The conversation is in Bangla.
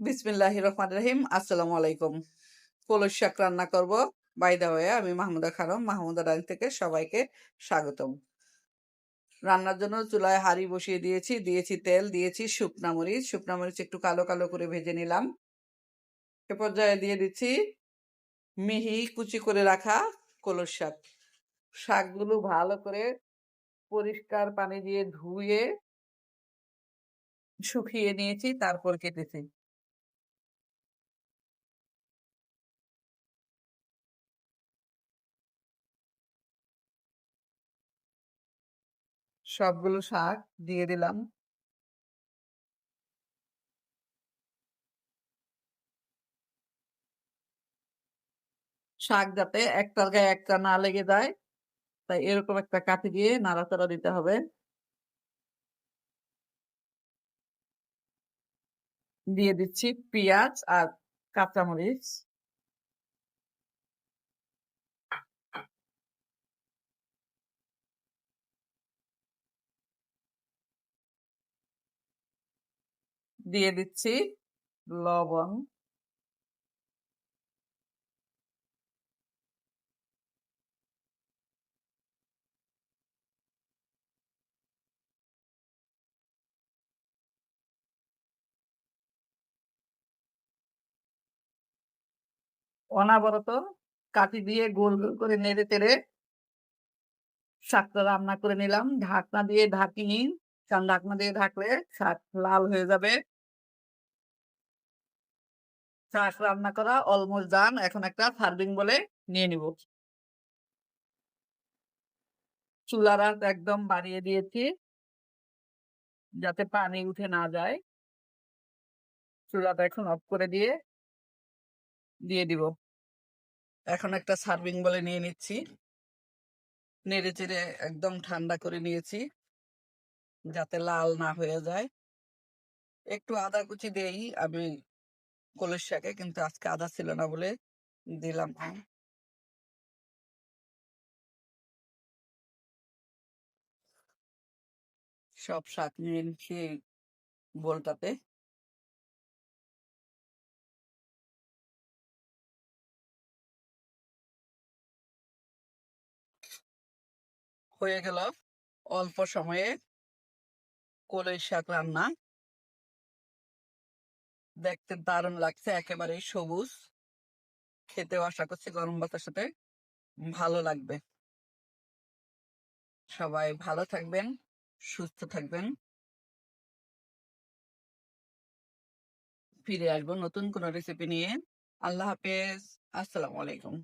বিসমিল্লাহ রহমান রহিম। আসসালামু আলাইকুম। কলস শাক রান্না করব। বাইদা হয়ে আমি মাহমুদা খানম, মাহমুদা রানী থেকে সবাইকে স্বাগতম। রান্নার জন্য চুলায় হাঁড়ি বসিয়ে দিয়েছি। দিয়েছি তেল, দিয়েছি শুকনা মরিচ। শুকনা মরিচ একটু কালো কালো করে ভেজে নিলাম। এ পর্যায়ে দিয়ে দিচ্ছি মিহি কুচি করে রাখা কলস শাক। শাকগুলো ভালো করে পরিষ্কার পানি দিয়ে ধুয়ে শুকিয়ে নিয়েছি, তারপর কেটেছি। সবগুলো শাক দিয়ে দিলাম। শাক যাতে একটার গায়ে একটা না লেগে যায়, তাই এরকম একটা কাঠি দিয়ে নাড়াচাড়া দিতে হবে। দিয়ে দিচ্ছি পেঁয়াজ আর কাঁচামরিচ। দিয়ে দিচ্ছি লবণ। অনাবরত কাঠি দিয়ে গোল গোল করে নেড়ে তেড়ে শাকটা রান্না করে নিলাম। ঢাকনা দিয়ে ঢাকিনি। কারণ ঢাকনা দিয়ে ঢাকলে শাক লাল হয়ে যাবে। শাক রান্না করা অলমোস্ট ডান। এখন একটা সার্ভিং বলে নিয়ে নিব। চুলার একদম বাড়িয়ে দিয়েছি। যাতে পানি উঠে না যায়। চুলাটা এখন অফ করে দিয়ে দিয়ে দিব। এখন একটা সার্ভিং বলে নিয়ে নিচ্ছি। নেড়ে চেড়ে একদম ঠান্ডা করে নিয়েছি। যাতে লাল না হয়ে যায়। একটু আদা কুচি দেই আমি কলের শাকে কিন্তু আজকে আদা ছিল না বলে দিলাম। না সব শাক নিয়ে নিচ্ছি বোলটাতে। হয়ে গেল অল্প সময়ে কলই শাক রান্না। দেখতে দারুণ লাগছে একেবারে সবুজ। খেতেও আশা করছি গরম ভাতের সাথে ভালো লাগবে। সবাই ভালো থাকবেন, সুস্থ থাকবেন। ফিরে আসব নতুন কোনো রেসিপি নিয়ে। আল্লাহ হাফেজ। আসসালামু আলাইকুম।